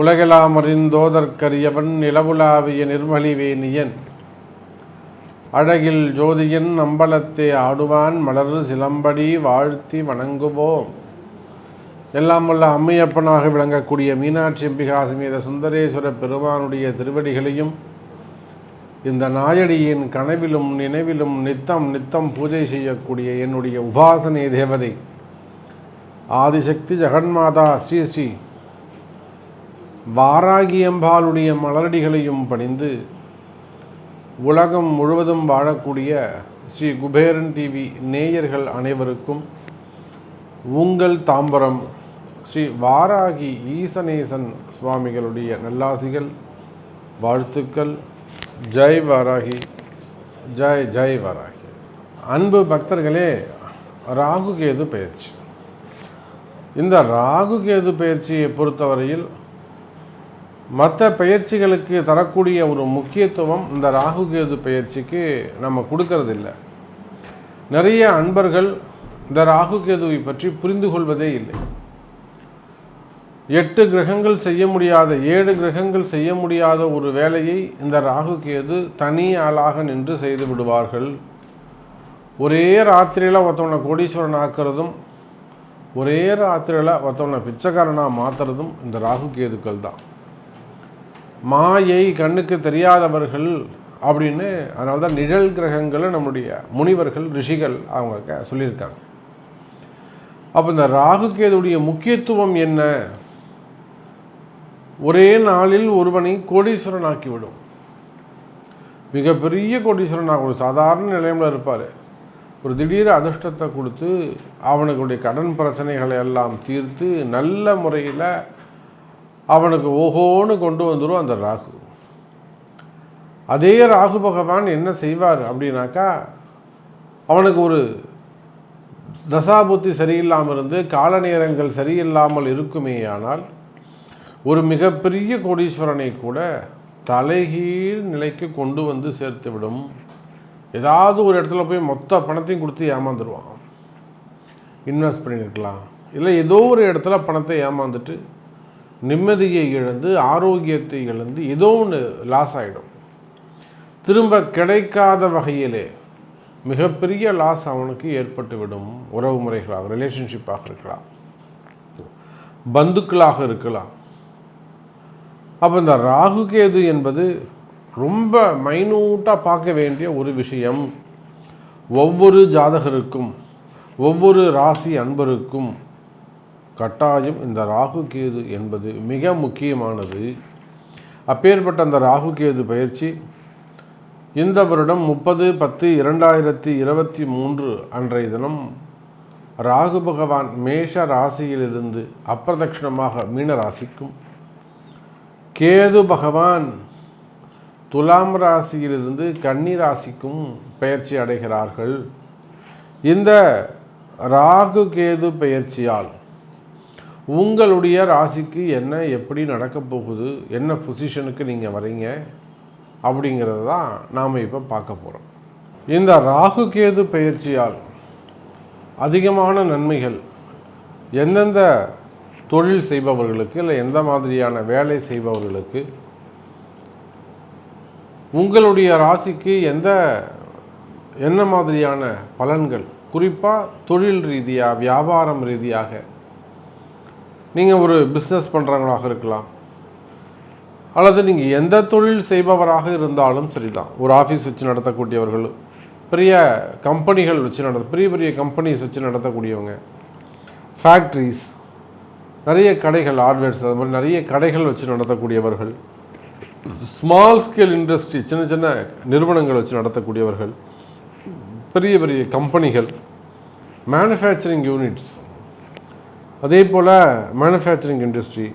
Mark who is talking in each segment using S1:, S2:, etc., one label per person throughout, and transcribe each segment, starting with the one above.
S1: உலகெலாம் அறிந்தோதற்கரியவன் நிலவுலாவிய நிர்மலிவேணியன். அழகில் ஜோதியன் அம்பலத்தை ஆடுவான் மலர் சிலம்படி வாழ்த்தி வணங்குவோம். எல்லாம் வல்ல அம்மையப்பனாக விளங்கக்கூடிய மீனாட்சி அம்பிகா சமேத சுந்தரேஸ்வர பெருமானுடைய திருவடிகளையும் இந்த நாயடியின் கனவிலும் நினைவிலும் நித்தம் நித்தம் பூஜை செய்யக்கூடிய என்னுடைய உபாசனை தேவதை. ஆதிசக்தி ஜெகன்மாதா ஸ்ரீ ஸ்ரீ. வாராகியம்பாளுடைய மலரடிகளையும் பணிந்து உலகம் முழுவதும் வாழக்கூடிய ஸ்ரீ குபேரன் டிவி நேயர்கள் அனைவருக்கும் உங்கள் தாம்பரம் ஸ்ரீ வாராகி ஈசனேசன் சுவாமிகளுடைய நல்லாசிகள் வாழ்த்துக்கள். ஜெய் வாராகி ஜெய் ஜெய் வாராகி. அன்பு பக்தர்களே ராகு கேது பயிற்சி. இந்த ராகு கேது பயிற்சியை பொறுத்தவரையில் மற்ற பயிற்சிகளுக்கு தரக்கூடிய ஒரு முக்கியத்துவம் இந்த ராகு கேது பயிற்சிக்கு நம்ம கொடுக்கறதில்ல. நிறைய அன்பர்கள் இந்த ராகு கேதுவை பற்றி புரிந்து கொள்வதே இல்லை. எட்டு கிரகங்கள் செய்ய முடியாத ஏழு கிரகங்கள் செய்ய முடியாத ஒரு வேலையை இந்த ராகு கேது தனி ஆளாக நின்று செய்து விடுவார்கள். ஒரே ராத்திரியில் ஒருத்தவனை கோடீஸ்வரன் ஆக்கிறதும் ஒரே ராத்திரியில் ஒருத்தவனை பிச்சைக்காரனாக மாற்றுறதும் இந்த ராகு கேதுக்கள் தான். மாயை கண்ணுக்கு தெரியாதவர்கள் அப்படின்னு அதனால தான் நிழல் கிரகங்களை நம்முடைய முனிவர்கள் ரிஷிகள் அவங்க க- சொல்லியிருக்காங்க. அப்போ இந்த ராகு கேதுடைய முக்கியத்துவம் என்ன? ஒரே நாளில் ஒருவனை கோடீஸ்வரன் ஆக்கிவிடும் மிகப்பெரிய கோடீஸ்வரன் ஆகும் சாதாரண நிலையில் இருப்பார். ஒரு திடீர் அதிர்ஷ்டத்தை கொடுத்து அவனுடைய கடன் பிரச்சனைகளை எல்லாம் தீர்த்து நல்ல முறையில் அவனுக்கு ஓஹோன்னு கொண்டு வந்துடும் அந்த ராகு. அதே ராகு பகவான் என்ன செய்வார் அப்படின்னாக்கா அவனுக்கு ஒரு தசாபுத்தி சரியில்லாமல் இருந்து கால நேரங்கள் சரியில்லாமல் இருக்குமேயானால் ஒரு மிகப்பெரிய கோடீஸ்வரனை கூட தலைகீழ் நிலைக்கு கொண்டு வந்து சேர்த்து விடும் ஏதாவது ஒரு இடத்துல போய் மொத்த பணத்தையும் கொடுத்து ஏமாந்துருவான். இன்வெஸ்ட் பண்ணியிருக்கலாம். இல்லை ஏதோ ஒரு இடத்துல பணத்தை ஏமாந்துட்டு நிம்மதியை இழந்து ஆரோக்கியத்தை இழந்து ஏதோ ஒன்று லாஸ் ஆகிடும் திரும்ப கிடைக்காத வகையிலே மிகப்பெரிய லாஸ் அவனுக்கு ஏற்பட்டுவிடும். உறவு முறைகளாக ரிலேஷன்ஷிப்பாக இருக்கலாம். பந்துக்களாக இருக்கலாம். அப்போ இந்த ராகு கேது என்பது ரொம்ப மைனூட்டாக பார்க்க வேண்டிய ஒரு விஷயம். ஒவ்வொரு ஜாதகருக்கும் ஒவ்வொரு ராசி அன்பருக்கும் கட்டாயம் இந்த ராகு கேது என்பது மிக முக்கியமானது. அப்பேற்பட்ட அந்த ராகு கேது பயிற்சி இந்த வருடம் முப்பது பத்து இரண்டாயிரத்தி இருபத்தி மூன்று அன்றைய தினம் ராகு பகவான் மேஷ ராசியிலிருந்து அப்பிரதட்சிணமாக மீன ராசிக்கும். கேது பகவான் துலாம் ராசியிலிருந்து கன்னி ராசிக்கும் பெயர்ச்சி அடைகிறார்கள். இந்த ராகு கேது பெயர்ச்சியால் உங்களுடைய ராசிக்கு என்ன எப்படி நடக்கப் போகுது என்ன பொசிஷனுக்கு நீங்கள் வரீங்க அப்படிங்கிறது தான் நாம் இப்போ பார்க்க போகிறோம் இந்த ராகு கேது பயிற்சியால் அதிகமான நன்மைகள் எந்தெந்த தொழில் செய்பவர்களுக்கு இல்லை எந்த மாதிரியான வேலை செய்பவர்களுக்கு உங்களுடைய ராசிக்கு எந்த என்ன மாதிரியான பலன்கள்? குறிப்பாக தொழில் ரீதியாக வியாபாரம் ரீதியாக நீங்கள் ஒரு பிஸ்னஸ் பண்ணுறவங்களாக இருக்கலாம். அல்லது நீங்கள் எந்த தொழில் செய்பவராக இருந்தாலும் சரிதான். ஒரு ஆஃபீஸ் வச்சு நடத்தக்கூடியவர்கள் பெரிய கம்பெனிகள் வச்சு நட பெரிய பெரிய கம்பெனிஸ் வச்சு நடத்தக்கூடியவங்க ஃபேக்ட்ரிஸ் நிறைய கடைகள் ஹார்ட்வேர்ஸ் அது மாதிரி நிறைய கடைகள் வச்சு நடத்தக்கூடியவர்கள். ஸ்மால் ஸ்கேல் இண்டஸ்ட்ரி சின்ன சின்ன நிறுவனங்கள் வச்சு நடத்தக்கூடியவர்கள். பெரிய பெரிய கம்பெனிகள் மேனுஃபேக்சரிங் யூனிட்ஸ் அதே போல் மேனுஃபேக்சரிங் இண்டஸ்ட்ரி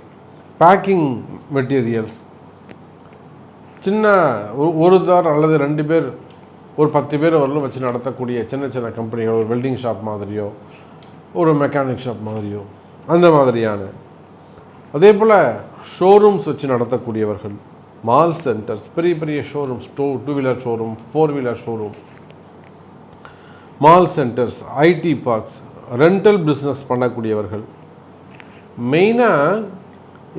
S1: பேக்கிங் மெட்டீரியல்ஸ் சின்ன ஒரு தார் அல்லது ரெண்டு பேர் ஒரு பத்து பேர் வரலும் வச்சு நடத்தக்கூடிய சின்ன சின்ன கம்பெனிகள் ஒரு வெல்டிங் ஷாப் மாதிரியோ ஒரு மெக்கானிக் ஷாப் மாதிரியோ. அந்த மாதிரியான. அதே போல் ஷோரூம்ஸ் வச்சு நடத்தக்கூடியவர்கள் மால் சென்டர்ஸ் பெரிய பெரிய showrooms two two wheeler showroom four wheeler showroom mall centers IT parks rental business பண்ணக்கூடியவர்கள் மெயினாக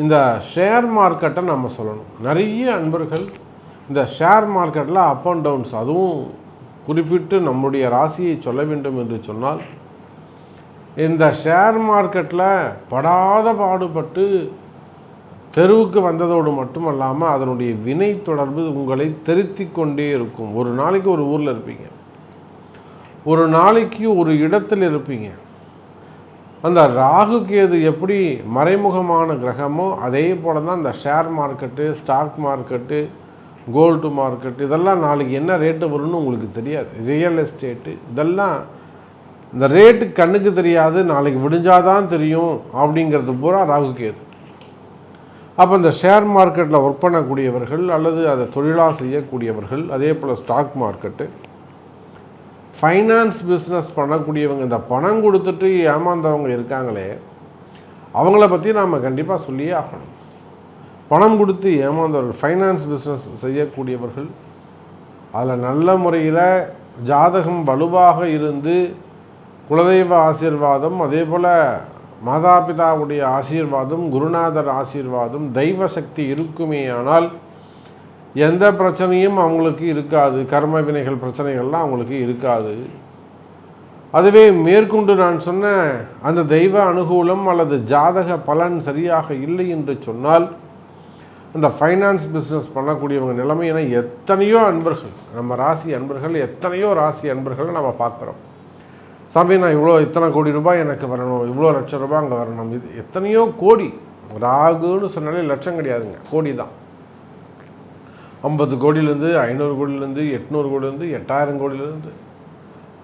S1: இந்த ஷேர் மார்க்கெட்டை நம்ம சொல்லணும். நிறைய அன்பர்கள் இந்த ஷேர் மார்க்கெட்டில் அப் அண்ட் டவுன்ஸ் அதுவும் குறிப்பிட்டு நம்முடைய ராசியை சொல்ல வேண்டும் என்று சொன்னால் இந்த ஷேர் மார்க்கெட்டில் படாத பாடுபட்டு தெருவுக்கு வந்ததோடு மட்டுமல்லாமல் அதனுடைய வினை தொடர்பு உங்களை திருத்தி கொண்டே இருக்கும். ஒரு நாளைக்கு ஒரு ஊரில் இருப்பீங்க. ஒரு நாளைக்கு ஒரு இடத்தில் இருப்பீங்க. அந்த ராகு கேது எப்படி மறைமுகமான கிரகமோ அதே போல தான் இந்த share market stock market gold market இதெல்லாம் நாளைக்கு என்ன ரேட்டு வரும்னு உங்களுக்கு தெரியாது. ரியல் எஸ்டேட்டு இதெல்லாம் இந்த ரேட்டு கண்ணுக்கு தெரியாது நாளைக்கு விடிஞ்சாதான் தெரியும் அப்படிங்கிறது பூரா ராகு கேது. அப்போ இந்த ஷேர் மார்க்கெட்டில் ஒர்க் பண்ணக்கூடியவர்கள் அல்லது அதை தொழிலாக செய்யக்கூடியவர்கள் அதே போல் ஸ்டாக் மார்க்கெட்டு ஃபைனான்ஸ் பிஸ்னஸ் பண்ணக்கூடியவங்க இந்த பணம் கொடுத்துட்டு ஏமாந்தவங்க இருக்காங்களே அவங்கள பற்றி நாம் கண்டிப்பாக சொல்லியே ஆகணும். பணம் கொடுத்து ஏமாந்தவர்கள் ஃபைனான்ஸ் பிஸ்னஸ் செய்யக்கூடியவர்கள் அதில் நல்ல முறையில் ஜாதகம் வலுவாக இருந்து குலதெய்வ ஆசீர்வாதம் அதே போல் மாதாபிதாவுடைய ஆசீர்வாதம் குருநாதர் ஆசீர்வாதம் தெய்வ சக்தி இருக்குமே ஆனால் எந்த பிரச்சனையும் அவங்களுக்கு இருக்காது. கர்ம வினைகள் பிரச்சனைகள்லாம் அவங்களுக்கு இருக்காது. அதுவே மேற்கொண்டு நான் சொன்ன அந்த தெய்வ அனுகூலம் அல்லது ஜாதக பலன் சரியாக இல்லை என்று சொன்னால் அந்த ஃபைனான்ஸ் பிஸ்னஸ் பண்ணக்கூடியவங்க நிலைமையின எத்தனையோ அன்பர்கள் நம்ம ராசி அன்பர்கள் எத்தனையோ ராசி அன்பர்கள் நம்ம பார்க்குறோம். சாமி நான் இவ்வளோ இத்தனை கோடி ரூபாய் எனக்கு வரணும் இவ்வளோ லட்சம் ரூபாய் அங்கே வரணும். இது எத்தனையோ கோடி. ராகுன்னு சொன்னாலே லட்சம் கிடையாதுங்க. கோடி தான். ஐம்பது கோடியிலேருந்து ஐநூறு கோடியிலேருந்து எட்நூறு கோடியிலேருந்து எட்டாயிரம் கோடியிலேருந்து.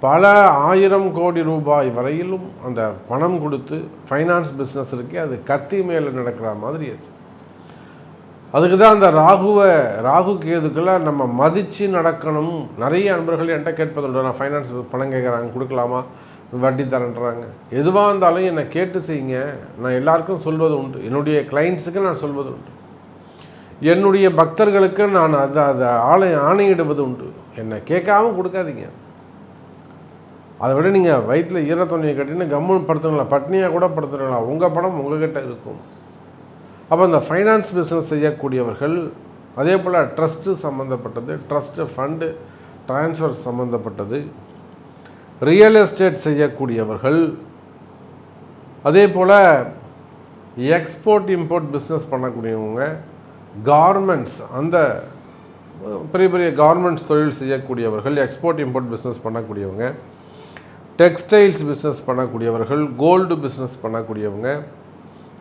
S1: பல ஆயிரம் கோடி ரூபாய் வரையிலும் அந்த பணம் கொடுத்து ஃபைனான்ஸ் பிஸ்னஸ் இருக்கே அது கத்தி மேலே நடக்கிற மாதிரி அது. அதுக்கு தான் அந்த ராகுவை ராகு கேதுக்கெல்லாம் நம்ம மதித்து நடக்கணும். நிறைய அன்பர்கள் என்கிட்ட கேட்பதுண்டு நான் ஃபைனான்ஸ் பணம் கேட்குறாங்க கொடுக்கலாமா? வட்டி தரேன்றாங்க. எதுவாக இருந்தாலும் என்னை கேட்டு செய்யுங்க. நான் எல்லாருக்கும் சொல்வது உண்டு. என்னுடைய கிளைண்ட்ஸுக்கு நான் சொல்வது உண்டு. என்னுடைய பக்தர்களுக்கு நான் அதை அதை ஆணை ஆணையிடுவது உண்டு. என்னை கேட்காம கொடுக்காதீங்க. அதை விட நீங்கள் வயிற்றில் ஈரத்துணியை கட்டின்னு கம்முன்னு படுத்துங்களா பட்னியாக கூட படுத்துங்களா உங்கள் படம் உங்ககிட்ட இருக்கும். அப்போ இந்த ஃபைனான்ஸ் பிஸ்னஸ் செய்யக்கூடியவர்கள் அதே போல் ட்ரஸ்ட்டு சம்மந்தப்பட்டது ட்ரஸ்ட்டு ஃபண்டு ட்ரான்ஸ்ஃபர் சம்மந்தப்பட்டது ரியல் எஸ்டேட் செய்யக்கூடியவர்கள் அதே போல் எக்ஸ்போர்ட் இம்போர்ட் பிஸ்னஸ் பண்ணக்கூடியவங்க கார்மெண்ட்ஸ் அந்த பெரிய பெரிய கார்மெண்ட்ஸ் தொழில் செய்யக்கூடியவர்கள் எக்ஸ்போர்ட் இம்போர்ட் பிஸ்னஸ் பண்ணக்கூடியவங்க டெக்ஸ்டைல்ஸ் பிஸ்னஸ் பண்ணக்கூடியவர்கள் கோல்டு பிஸ்னஸ் பண்ணக்கூடியவங்க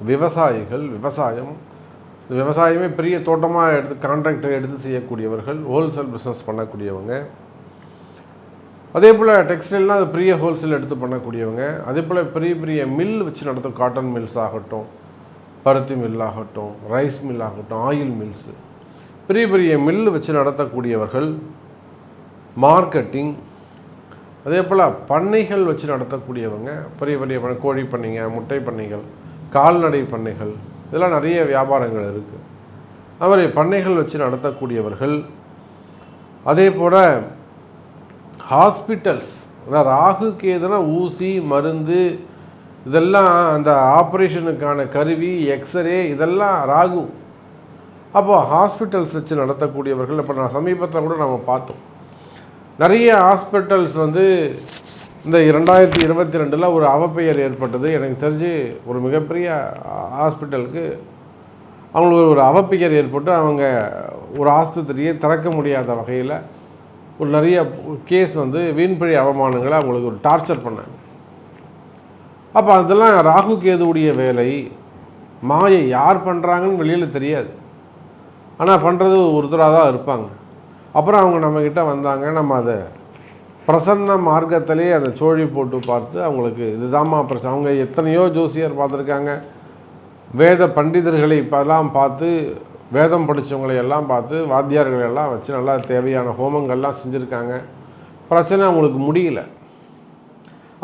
S1: விவசாயிகள் விவசாயம் விவசாயமே பெரிய தோட்டமாக எடுத்து கான்ட்ராக்டர் எடுத்து செய்யக்கூடியவர்கள் ஹோல்சேல் பிஸ்னஸ் பண்ணக்கூடியவங்க. அதே போல் டெக்ஸ்டைல்னால் அது பெரிய ஹோல்சேல் எடுத்து பண்ணக்கூடியவங்க. அதே போல் பெரிய பெரிய மில் வச்சு நடத்தும் காட்டன் மில்ஸ் ஆகட்டும் பருத்தி மில் ஆகட்டும் ரைஸ் மில் ஆகட்டும் ஆயில் மில்ஸு பெரிய பெரிய மில் வச்சு நடத்தக்கூடியவர்கள் மார்க்கெட்டிங் அதே போல் பண்ணைகள் வச்சு நடத்தக்கூடியவங்க பெரிய பெரிய கோழி பண்ணைங்க முட்டை பண்ணைகள். கால்நடை பண்ணைகள் இதெல்லாம் நிறைய வியாபாரங்கள் இருக்குது அது பண்ணைகள் வச்சு நடத்தக்கூடியவர்கள் அதே போல் ஹாஸ்பிட்டல்ஸ் ராகு கேதுனா ஊசி மருந்து இதெல்லாம் அந்த ஆப்ரேஷனுக்கான கருவி எக்ஸ்ரே இதெல்லாம் ராகு. அப்போ ஹாஸ்பிட்டல்ஸ் வச்சு நடத்தக்கூடியவர்கள் இப்போ நான் சமீபத்தில் கூட நம்ம பார்த்தோம். நிறைய ஹாஸ்பிட்டல்ஸ் வந்து இந்த இரண்டாயிரத்தி இருபத்தி ரெண்டில் ஒரு அவப்பெயர் ஏற்பட்டது. எனக்கு தெரிஞ்சு ஒரு மிகப்பெரிய ஹாஸ்பிட்டலுக்கு அவங்களுக்கு ஒரு அவப்பெயர் ஏற்பட்டு அவங்க ஒரு ஆஸ்பத்திரியை திறக்க முடியாத வகையில் ஒரு நிறைய கேஸ் வந்து வீண்பழி அவமானங்களை அவங்களுக்கு ஒரு டார்ச்சர் பண்ணாங்க. அப்போ அதெல்லாம் ராகு கேதுவுடைய வேலை மாயை யார் பண்ணுறாங்கன்னு வெளியில் தெரியாது. ஆனால் பண்ணுறது ஒருத்தராக தான் இருப்பாங்க. அப்புறம் அவங்க நம்மக்கிட்ட வந்தாங்க நம்ம அதை பிரசன்ன மார்க்கத்திலே அந்த சோழி போட்டு பார்த்து அவங்களுக்கு இதுதாம்மா பிரச்சனை. அவங்க எத்தனையோ ஜோசியர் பார்த்துருக்காங்க. வேத பண்டிதர்களை இப்போலாம் பார்த்து வேதம் படித்தவங்களை எல்லாம் பார்த்து வாத்தியார்களை எல்லாம் வச்சு நல்லா தேவையான ஹோமங்கள்லாம் செஞ்சுருக்காங்க. பிரச்சனை அவங்களுக்கு முடியல.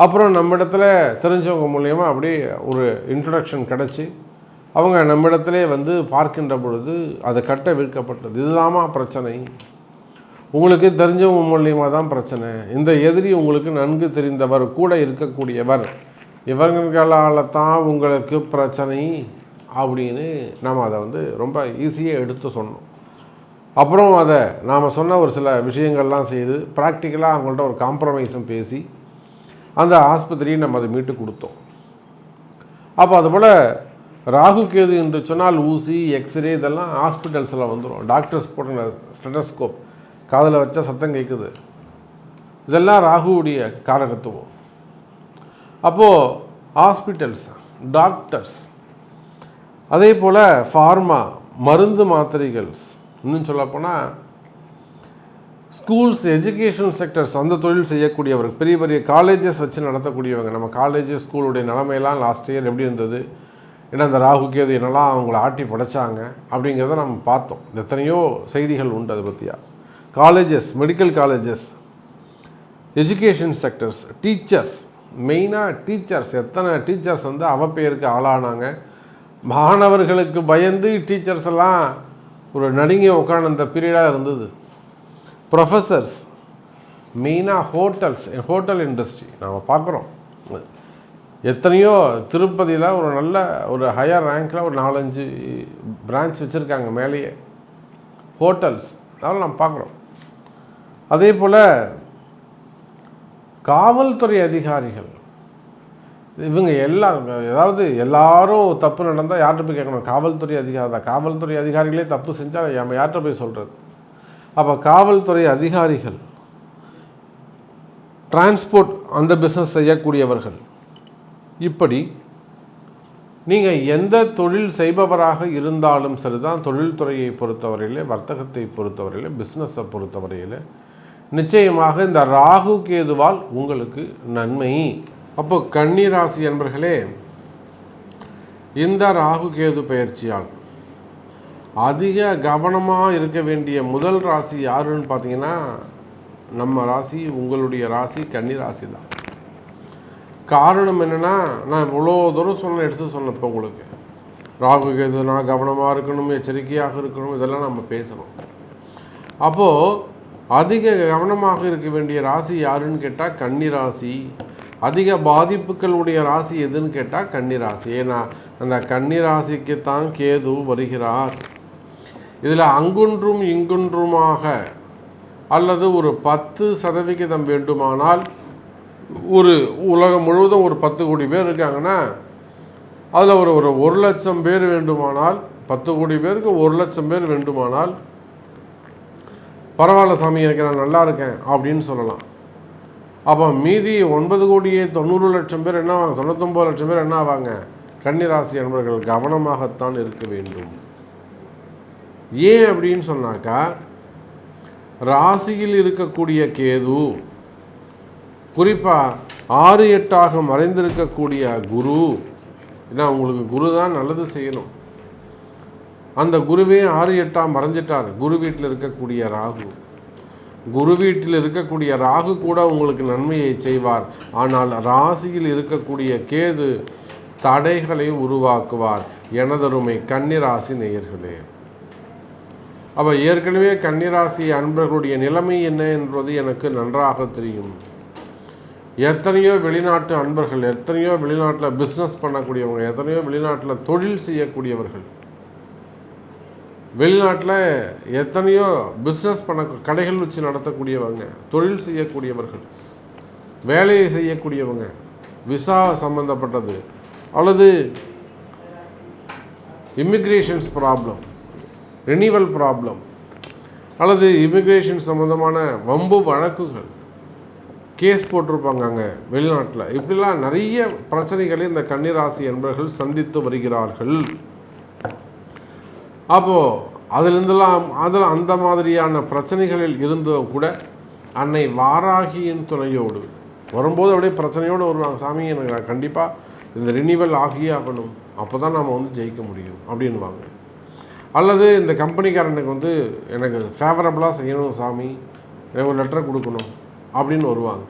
S1: அப்புறம் நம்ம இடத்துல தெரிஞ்சவங்க மூலயமா அப்படி ஒரு இன்ட்ரடக்ஷன் கிடச்சி. அவங்க நம்மிடத்திலே வந்து பார்க்கின்ற பொழுது அதை கட்ட விற்கப்பட்டது. இதுதாம்மா பிரச்சனை. உங்களுக்கு தெரிஞ்சவங்க மூலியமாக தான் பிரச்சனை. இந்த எதிரி உங்களுக்கு நன்கு தெரிந்தவர் கூட இருக்கக்கூடியவர். இவங்களால் தான் உங்களுக்கு பிரச்சனை அப்படின்னு நாம் அதை வந்து ரொம்ப ஈஸியாக எடுத்து சொன்னோம். அப்புறம் அதை நாம் சொன்ன ஒரு சில விஷயங்கள்லாம் செய்து ப்ராக்டிக்கலாக அவங்கள்ட்ட ஒரு காம்ப்ரமைஸும் பேசி அந்த ஆஸ்பத்திரியை நம்ம அதை மீட்டு கொடுத்தோம். அப்போ அதுபோல் ராகு கேது என்று சொன்னால் ஊசி எக்ஸ்ரே இதெல்லாம் ஹாஸ்பிட்டல்ஸில் வந்துடும் டாக்டர்ஸ் போட்ட ஸ்டெட்டஸ்கோப் காதில் வச்சா சத்தம் கேட்குது இதெல்லாம் ராகுவுடைய காரகத்துவம். அப்போது ஹாஸ்பிட்டல்ஸ் டாக்டர்ஸ் அதே போல் ஃபார்மா மருந்து மாத்திரைகள்ஸ் இன்னும் சொல்லப்போனால் ஸ்கூல்ஸ் எஜுகேஷன் செக்டர்ஸ் அந்த தொழில் செய்யக்கூடியவர் பெரிய பெரிய காலேஜஸ் வச்சு நடத்தக்கூடியவங்க நம்ம காலேஜ் ஸ்கூலுடைய நிலமையெல்லாம் லாஸ்ட் இயர் எப்படி இருந்தது? ஏன்னா அந்த ராகு கேது என்னெல்லாம் அவங்கள ஆட்டி படைச்சாங்க அப்படிங்கிறத நம்ம பார்த்தோம். எத்தனையோ செய்திகள் உண்டு அதை பற்றியா colleges medical colleges education sectors teachers மெயினாக டீச்சர்ஸ் எத்தனை டீச்சர்ஸ் வந்து அவப்பெயருக்கு ஆளானாங்க? மாணவர்களுக்கு பயந்து டீச்சர்ஸ் எல்லாம் ஒரு நடுங்கி உட்காந்து அந்த பீரியடாக இருந்தது. ப்ரொஃபஸர்ஸ் மெயினாக ஹோட்டல்ஸ் ஹோட்டல் இண்டஸ்ட்ரி நாம் பார்க்குறோம். எத்தனையோ திருப்பதியில் ஒரு நல்ல ஒரு ஹையர் ரேங்கில் ஒரு நாலஞ்சு பிரான்ச் வச்சுருக்காங்க மேலேயே. ஹோட்டல்ஸ் அதெல்லாம் நம்ம பார்க்குறோம். அதே போல் காவல்துறை அதிகாரிகள் இவங்க எல்லாரும் ஏதாவது எல்லாரும் தப்பு நடந்தால் யார்கிட்ட போய் கேட்கணும்? காவல்துறை அதிகாரி தான். காவல்துறை அதிகாரிகளே தப்பு செஞ்சால் நம்ம யார்கிட்ட போய் சொல்கிறது அப்போ காவல்துறை அதிகாரிகள் டிரான்ஸ்போர்ட் அந்த பிஸ்னஸ் செய்யக்கூடியவர்கள் இப்படி நீங்கள் எந்த தொழில் செய்பவராக இருந்தாலும் சரிதான் தொழில்துறையை பொறுத்தவரையிலே வர்த்தகத்தை பொறுத்தவரையிலே பிஸ்னஸை பொறுத்தவரையிலே நிச்சயமாக இந்த ராகு கேதுவால் உங்களுக்கு நன்மை. அப்போ கன்னிராசி என்பர்களே இந்த ராகு கேது பயிற்சியால் அதிக கவனமாக இருக்க வேண்டிய முதல் ராசி யாருன்னு பார்த்தீங்கன்னா நம்ம ராசி உங்களுடைய ராசி கன்னி ராசி தான் காரணம் என்னென்னா நான் இவ்வளோ தூரம் சொன்ன எடுத்து சொன்னேன் இப்போ உங்களுக்கு. ராகு கேதுனா கவனமாக இருக்கணும் எச்சரிக்கையாக இருக்கணும் இதெல்லாம் நம்ம பேசணும். அப்போது அதிக கவனமாக இருக்க வேண்டிய ராசி யாருன்னு கேட்டால் கன்னி ராசி. அதிக பாதிப்புகளுடைய ராசி எதுன்னு கேட்டால் கன்னி ராசி. ஏன்னா அந்த கன்னி ராசிக்கு தான் கேது வருகிறார். இதில் அங்குன்றும் இங்குன்றுமாக அல்லது ஒரு பத்து சதவிகிதம் வேண்டுமானால் ஒரு உலகம் முழுவதும் ஒரு பத்து கோடி பேர் இருக்காங்கன்னா அதில் ஒரு ஒரு ஒரு லட்சம் பேர் வேண்டுமானால் பத்து கோடி பேருக்கு ஒரு லட்சம் பேர் வேண்டுமானால் பரவாயில்ல சாமி எனக்கு நான் நல்லா இருக்கேன் அப்படின்னு சொல்லலாம். அப்போ மீதி ஒன்பது கோடியே தொண்ணூறு லட்சம் பேர் என்ன ஆவாங்க? தொண்ணூத்தொம்பது லட்சம் பேர் என்ன ஆவாங்க? கன்னிராசி அன்பர்கள் கவனமாகத்தான் இருக்க வேண்டும். ஏன் அப்படின்னு சொன்னாக்கா ராசியில் இருக்கக்கூடிய கேது குறிப்பாக ஆறு எட்டாக மறைந்திருக்கக்கூடிய குரு ஏன்னா உங்களுக்கு குரு தான் நல்லது செய்யணும். அந்த குருவே ஆறு எட்டாம் மறைஞ்சிட்டார். குரு வீட்டில் இருக்கக்கூடிய ராகு. குரு வீட்டில் இருக்கக்கூடிய ராகு கூட உங்களுக்கு நன்மையை செய்வார். ஆனால் ராசியில் இருக்கக்கூடிய கேது தடைகளை உருவாக்குவார். எனதருமை கன்னிராசி நேயர்களே. அப்போ ஏற்கனவே கன்னிராசி அன்பர்களுடைய நிலைமை என்ன என்பது எனக்கு நன்றாக தெரியும். எத்தனையோ வெளிநாட்டு அன்பர்கள் எத்தனையோ வெளிநாட்டில் பிஸ்னஸ் பண்ணக்கூடியவங்க எத்தனையோ வெளிநாட்டில் தொழில் செய்யக்கூடியவர்கள் வெளிநாட்டில் எத்தனையோ பிஸ்னஸ் பண்ண கடைகள் வச்சு நடத்தக்கூடியவங்க தொழில் செய்யக்கூடியவர்கள் வேலையை செய்யக்கூடியவங்க விசா சம்மந்தப்பட்டது அல்லது இமிக்ரேஷன்ஸ் ப்ராப்ளம் ரினிவல் ப்ராப்ளம் அல்லது இமிக்ரேஷன் சம்மந்தமான வம்பு வழக்குகள் கேஸ் போட்டிருப்பாங்க அங்கே வெளிநாட்டில். இப்படிலாம் நிறைய பிரச்சனைகளை இந்த கன்னிராசி என்பவர்கள் சந்தித்து வருகிறார்கள். அப்போது அதிலிருந்தெல்லாம் அதில் அந்த மாதிரியான பிரச்சனைகளில் இருந்தும் கூட அன்னை வாராகியின் துணையோடு வரும்போது அப்படியே பிரச்சனையோடு வருவாங்க. சாமி எனக்கு கண்டிப்பாக இந்த ரினிவல் ஆகியே ஆகணும் அப்போ தான் நம்ம வந்து ஜெயிக்க முடியும் அப்படின்வாங்க அல்லது இந்த கம்பெனிக்காரனுக்கு வந்து எனக்கு ஃபேவரபுளாக செய்யணும் சாமி. எனக்கு ஒரு லெட்டர் கொடுக்கணும் அப்படின்னு வருவாங்க.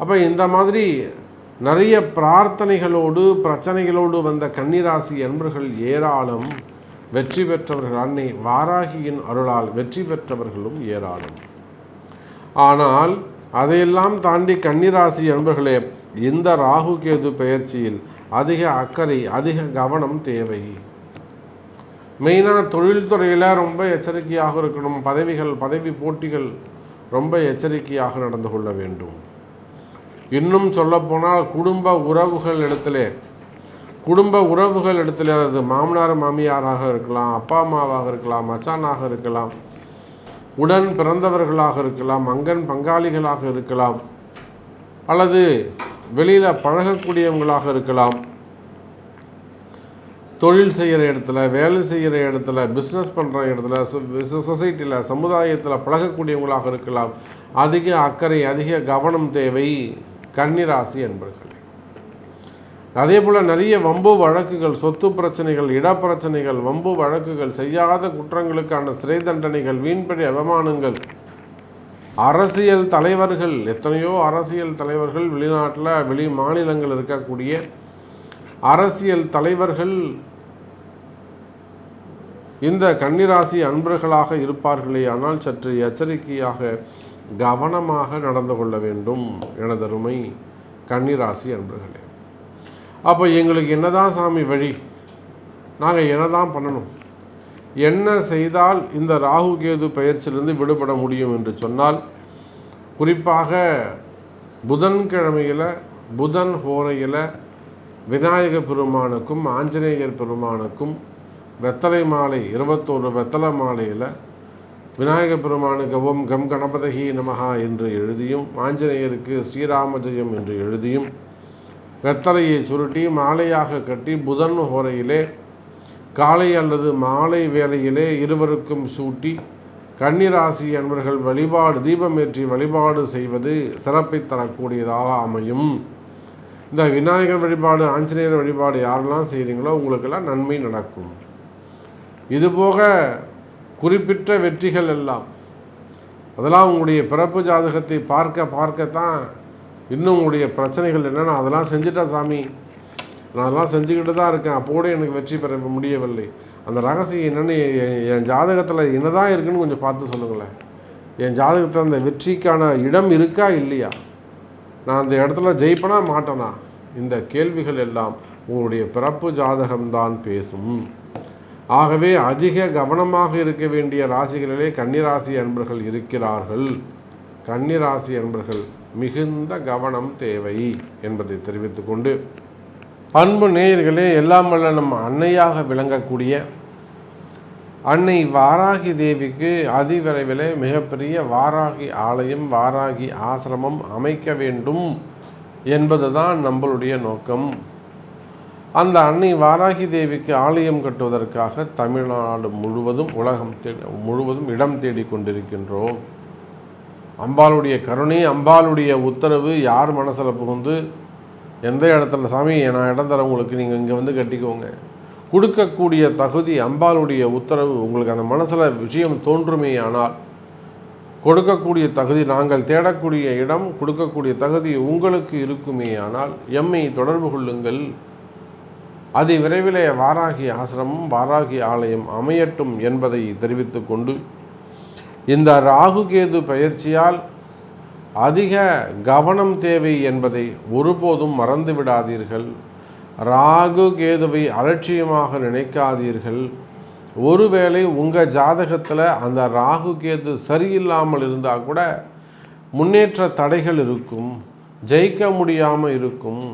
S1: அப்போ இந்த மாதிரி நிறைய பிரார்த்தனைகளோடு பிரச்சனைகளோடு வந்த கன்னிராசி என்பர்கள் ஏராளம் வெற்றி பெற்றவர்கள் அன்னை வாராகியின் அருளால் வெற்றி பெற்றவர்களும் ஏராளம். ஆனால் அதையெல்லாம் தாண்டி கன்னிராசி அன்பர்களே இந்த ராகு கேது பெயர்ச்சியில் அதிக அக்கறை அதிக கவனம் தேவை. மெயினாக தொழில்துறையில் ரொம்ப எச்சரிக்கையாக இருக்கணும். பதவிகள் பதவி போட்டிகள் ரொம்ப எச்சரிக்கையாக நடந்து கொள்ள வேண்டும். இன்னும் சொல்லப்போனால் குடும்ப உறவுகள் இடத்திலே குடும்ப உறவுகள் இடத்துல அது மாமனார் மாமியாராக இருக்கலாம் அப்பா அம்மாவாக இருக்கலாம் மச்சானாக இருக்கலாம் உடன் பிறந்தவர்களாக இருக்கலாம் அங்கன் பங்காளிகளாக இருக்கலாம் அல்லது வெளியில் பழகக்கூடியவங்களாக இருக்கலாம். தொழில் செய்கிற இடத்துல வேலை செய்கிற இடத்துல பிஸ்னஸ் பண்ணுற இடத்துல சொசைட்டியில் சமுதாயத்தில் பழகக்கூடியவங்களாக இருக்கலாம். அதிக அக்கறை அதிக கவனம் தேவை கன்னிராசி என்பர்களே அதே போல் நிறைய வம்பு வழக்குகள் சொத்து பிரச்சனைகள் இடப்பிரச்சனைகள் வம்பு வழக்குகள் செய்யாத குற்றங்களுக்கான சிறை தண்டனைகள் வீண்படி அவமானங்கள். அரசியல் தலைவர்கள் எத்தனையோ அரசியல் தலைவர்கள் வெளிநாட்டில் வெளி மாநிலங்கள் இருக்கக்கூடிய அரசியல் தலைவர்கள் இந்த கன்னிராசி அன்பர்களாக இருப்பார்களே ஆனால் சற்று எச்சரிக்கையாக கவனமாக நடந்து கொள்ள வேண்டும். எனதருமை கன்னிராசி அன்பர்களே. அப்போ எங்களுக்கு என்னதான் சாமி வழி? நாங்கள் என்னதான் பண்ணணும்? என்ன செய்தால் இந்த ராகு கேது பயிற்சியிலிருந்து விடுபட முடியும் என்று சொன்னால் குறிப்பாக புதன்கிழமையில் புதன் ஹோரையில் விநாயக பெருமானுக்கும் ஆஞ்சநேயர் பெருமானுக்கும் வெத்தலை மாலை இருபத்தோரு வெத்தலை மாலையில் விநாயக பெருமானுக்கு ஓம் கம் கணபதகி நமகா என்று எழுதியும் ஆஞ்சநேயருக்கு ஸ்ரீராமஜெயம் என்று எழுதியும் வெத்தலையை சுருட்டி மாலையாக கட்டி புதன் ஹோரையிலே காலை அல்லது மாலை வேளையிலே இருவருக்கும் சூட்டி கன்னிராசி அன்பர்கள் வழிபாடு தீபமேற்றி வழிபாடு செய்வது சிறப்பை தரக்கூடியதாக அமையும். இந்த விநாயகர் வழிபாடு ஆஞ்சநேயர் வழிபாடு யாரெல்லாம் செய்கிறீங்களோ உங்களுக்கெல்லாம் நன்மை நடக்கும். இதுபோக குறிப்பிட்ட வெற்றிகள் எல்லாம் அதெல்லாம் உங்களுடைய பிறப்பு ஜாதகத்தை பார்க்க பார்க்கத்தான் இன்னும் உங்களுடைய பிரச்சனைகள் என்னென்னா அதெல்லாம் செஞ்சுட்டேன் சாமி. நான் அதெல்லாம் செஞ்சுக்கிட்டு தான் இருக்கேன். அப்போ கூட எனக்கு வெற்றி பெற முடியவில்லை. அந்த ரகசியம் என்னென்னு என் ஜாதகத்தில் என்ன தான் இருக்குன்னு கொஞ்சம் பார்த்து சொல்லுங்களேன். என் ஜாதகத்தில் அந்த வெற்றிக்கான இடம் இருக்கா இல்லையா? நான் அந்த இடத்துல ஜெயிப்பனா மாட்டேனா? இந்த கேள்விகள் எல்லாம் உங்களுடைய பிறப்பு ஜாதகம்தான் பேசும். ஆகவே அதிக கவனமாக இருக்க வேண்டிய ராசிகளிலே கன்னிராசி அன்பர்கள் இருக்கிறார்கள். கன்னிராசி அன்பர்கள் மிகுந்த கவனம் தேவை என்பதை தெரிவித்துக்கொண்டு அன்பு நேயர்களே எல்லாம் வல்ல நம்ம அன்னையாக விளங்கக்கூடிய அன்னை வாராகி தேவிக்கு அதிவிரைவில் மிகப்பெரிய வாராகி ஆலயம் வாராகி ஆசிரமம் அமைக்க வேண்டும் என்பதுதான் நம்மளுடைய நோக்கம். அந்த அன்னை வாராகி தேவிக்கு ஆலயம் கட்டுவதற்காக தமிழ்நாடு முழுவதும் உலகம் தே முழுவதும் இடம் தேடிக் கொண்டிருக்கின்றோம். அம்பாளுடைய கருணை அம்பாளுடைய உத்தரவு யார் மனசில் புகுந்து எந்த இடத்துல சாமி நான் இடம் தர உங்களுக்கு நீங்கள் இங்கே வந்து கட்டிக்கோங்க. கொடுக்கக்கூடிய தகுதி அம்பாளுடைய உத்தரவு உங்களுக்கு அந்த மனசில் விஷயம் தோன்றுமே ஆனால் கொடுக்கக்கூடிய தகுதி நாங்கள் தேடக்கூடிய இடம் கொடுக்கக்கூடிய தகுதி உங்களுக்கு இருக்குமே ஆனால் எம்மை தொடர்பு கொள்ளுங்கள். அதி விரைவிலே வாராகி ஆசிரமம் வாராகி ஆலயம் அமையட்டும் என்பதை தெரிவித்து கொண்டு இந்த ராகு கேது பயிற்சியால் அதிக கவனம் தேவை என்பதை ஒருபோதும் மறந்து விடாதீர்கள். ராகு கேதுவை அலட்சியமாக நினைக்காதீர்கள். ஒருவேளை உங்கள் ஜாதகத்தில் அந்த ராகு கேது சரியில்லாமல் இருந்தால் கூட முன்னேற்ற தடைகள் இருக்கும் ஜெயிக்க முடியாமல் இருக்கும்.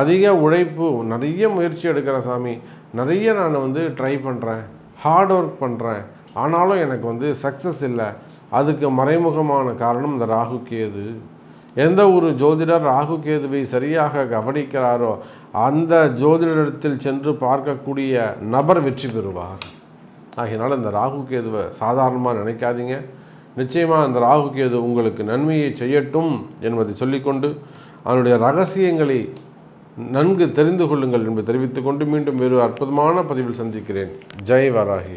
S1: அதிக உழைப்பு நிறைய முயற்சி எடுக்கிறேன் சாமி நிறைய நான் வந்து ட்ரை பண்ணுறேன் ஹார்ட் ஒர்க் பண்ணுறேன் ஆனாலும் எனக்கு வந்து சக்ஸஸ் இல்லை. அதுக்கு மறைமுகமான காரணம் இந்த ராகு கேது. எந்த ஒரு ஜோதிடர் ராகு கேதுவை சரியாக கவனிக்கிறாரோ அந்த ஜோதிடத்தில் சென்று பார்க்கக்கூடிய நபர் வெற்றி பெறுவார். ஆகையினால் இந்த ராகு கேதுவை சாதாரணமாக நினைக்காதீங்க. நிச்சயமாக அந்த ராகு கேது உங்களுக்கு நன்மையை செய்யட்டும் என்பதை சொல்லிக்கொண்டு அதனுடைய ரகசியங்களை நன்கு தெரிந்து கொள்ளுங்கள் என்று தெரிவித்துக்கொண்டு மீண்டும் வேறு அற்புதமான பதிவில் சந்திக்கிறேன். ஜெய் வராகி.